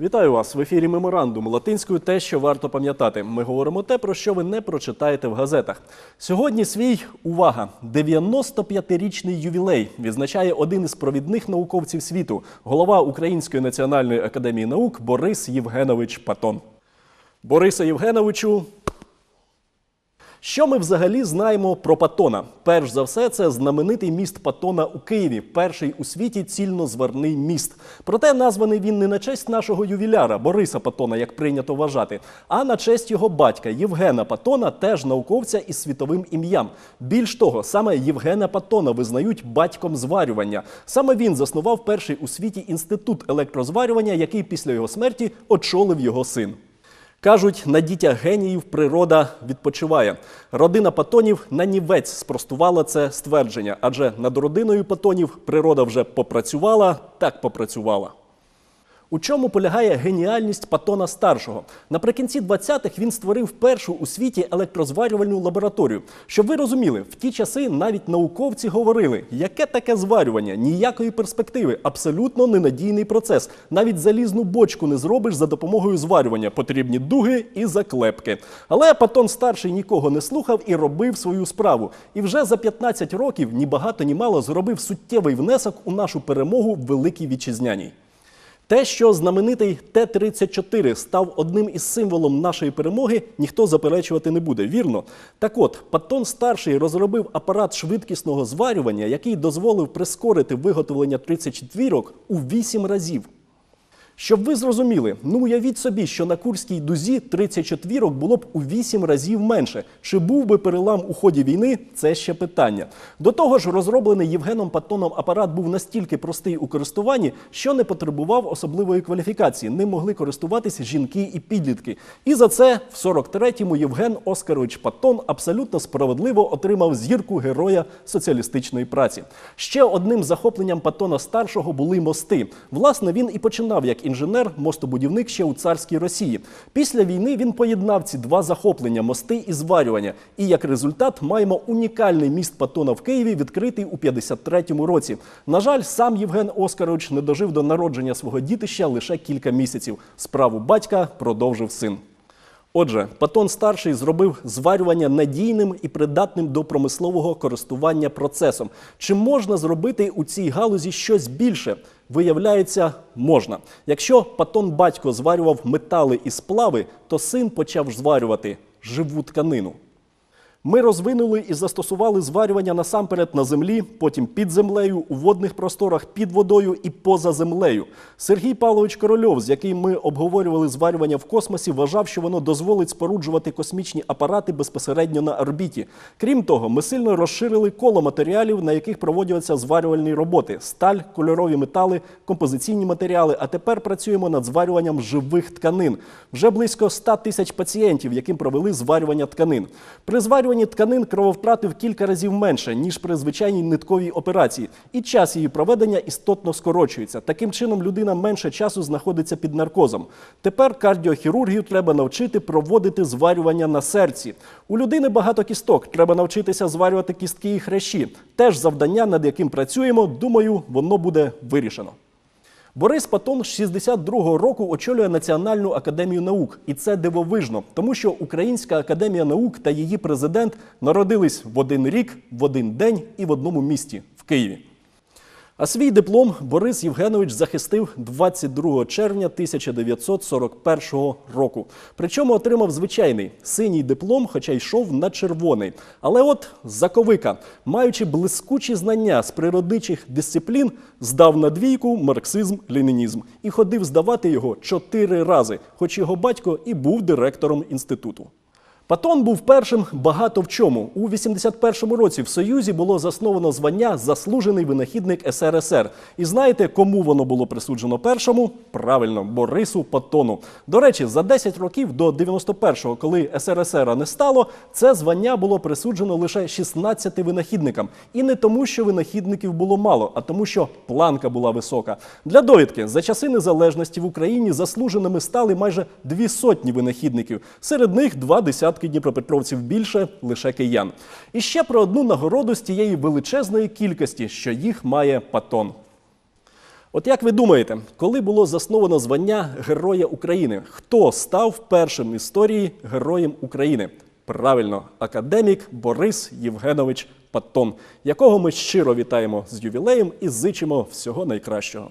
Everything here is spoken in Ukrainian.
Вітаю вас в ефірі Меморандум латинською. Те, що варто пам'ятати. Ми говоримо те, про що ви не прочитаєте в газетах. Сьогодні свій увага! 95-річний ювілей відзначає один із провідних науковців світу, голова Української національної академії наук Борис Євгенович Патон. Бориса Євгеновичу, що ми взагалі знаємо про Патона? Перш за все, це знаменитий міст Патона у Києві, перший у світі цільнозварний міст. Проте названий він не на честь нашого ювіляра Бориса Патона, як прийнято вважати, а на честь його батька Євгена Патона, теж науковця із світовим ім'ям. Більш того, саме Євгена Патона визнають батьком зварювання. Саме він заснував перший у світі інститут електрозварювання, який після його смерті очолив його син. Кажуть, на дітях геніїв природа відпочиває. Родина патонів нанівець спростувала це ствердження, адже над родиною патонів природа вже попрацювала, так попрацювала. У чому полягає геніальність Патона старшого? Наприкінці 20-х він створив першу у світі електрозварювальну лабораторію. Щоб ви розуміли, в ті часи навіть науковці говорили, яке таке зварювання, ніякої перспективи, абсолютно ненадійний процес. Навіть залізну бочку не зробиш за допомогою зварювання. Потрібні дуги і заклепки. Але Патон старший нікого не слухав і робив свою справу. І вже за 15 років ні багато ні мало зробив суттєвий внесок у нашу перемогу в великій вітчизняній. Те, що знаменитий Т-34 став одним із символом нашої перемоги, ніхто заперечувати не буде. Вірно. Так от, Паттон старший розробив апарат швидкісного зварювання, який дозволив прискорити виготовлення 34 у 8 разів. Щоб ви зрозуміли, ну уявіть собі, що на Курській дузі 34 було б у 8 разів менше. Чи був би перелам у ході війни? Це ще питання. До того ж, розроблений Євгеном Паттоном апарат був настільки простий у користуванні, що не потребував особливої кваліфікації. Ним могли користуватися жінки і підлітки. І за це в 43-му Євген Оскарович Паттон абсолютно справедливо отримав зірку героя соціалістичної праці. Ще одним захопленням Паттона старшого були мости. Власне, він і починав як інженер, мостобудівник ще у царській Росії. Після війни він поєднав ці два захоплення мости і зварювання. І як результат маємо унікальний міст Патона в Києві, відкритий у 53-му році. На жаль, сам Євген Оскарович не дожив до народження свого дітища лише кілька місяців. Справу батька продовжив син. Отже, Патон старший зробив зварювання надійним і придатним до промислового користування процесом. Чи можна зробити у цій галузі щось більше? Виявляється, можна. Якщо Патон батько зварював метали і сплави, то син почав зварювати живу тканину. Ми розвинули і застосували зварювання насамперед на землі, потім під землею, у водних просторах під водою і поза землею. Сергій Павлович Корольов, з яким ми обговорювали зварювання в космосі, вважав, що воно дозволить споруджувати космічні апарати безпосередньо на орбіті. Крім того, ми сильно розширили коло матеріалів, на яких проводяться зварювальні роботи: сталь, кольорові метали, композиційні матеріали. А тепер працюємо над зварюванням живих тканин. Вже близько 100 тисяч пацієнтів, яким провели зварювання тканин. При зварюванні тканин крововтрати в кілька разів менше, ніж при звичайній нитковій операції, і час її проведення істотно скорочується. Таким чином, людина менше часу знаходиться під наркозом. Тепер кардіохірургію треба навчити проводити зварювання на серці. У людини багато кісток. Треба навчитися зварювати кістки і хрящі. Теж завдання, над яким працюємо. Думаю, воно буде вирішено. Борис Патон з 62-го року очолює Національну академію наук, і це дивовижно, тому що Українська академія наук та її президент народились в один рік, в один день і в одному місті в Києві. А свій диплом Борис Євгенович захистив 22 червня 1941 року. Причому отримав звичайний синій диплом, хоча йшов на червоний. Але от заковика, маючи блискучі знання з природничих дисциплін, здав на двійку марксизм-ленінізм і ходив здавати його чотири рази, хоч його батько і був директором інституту. Патон був першим багато в чому. У 81-му році в Союзі було засновано звання Заслужений винахідник СРСР. І знаєте, кому воно було присуджено першому? Правильно, Борису Патону. До речі, за 10 років до 91-го, коли СРСР не стало, це звання було присуджено лише 16 винахідникам. І не тому, що винахідників було мало, а тому, що планка була висока. Для довідки, за часи незалежності в Україні заслуженими стали майже дві сотні винахідників. Серед них два десятки дніпропетровців більше лише киян. І ще про одну нагороду з тієї величезної кількості, що їх має патон. От як ви думаєте, коли було засновано звання Героя України? Хто став першим в історії Героєм України? Правильно, академік Борис Євгенович Паттон, якого ми щиро вітаємо з ювілеєм і зичимо всього найкращого.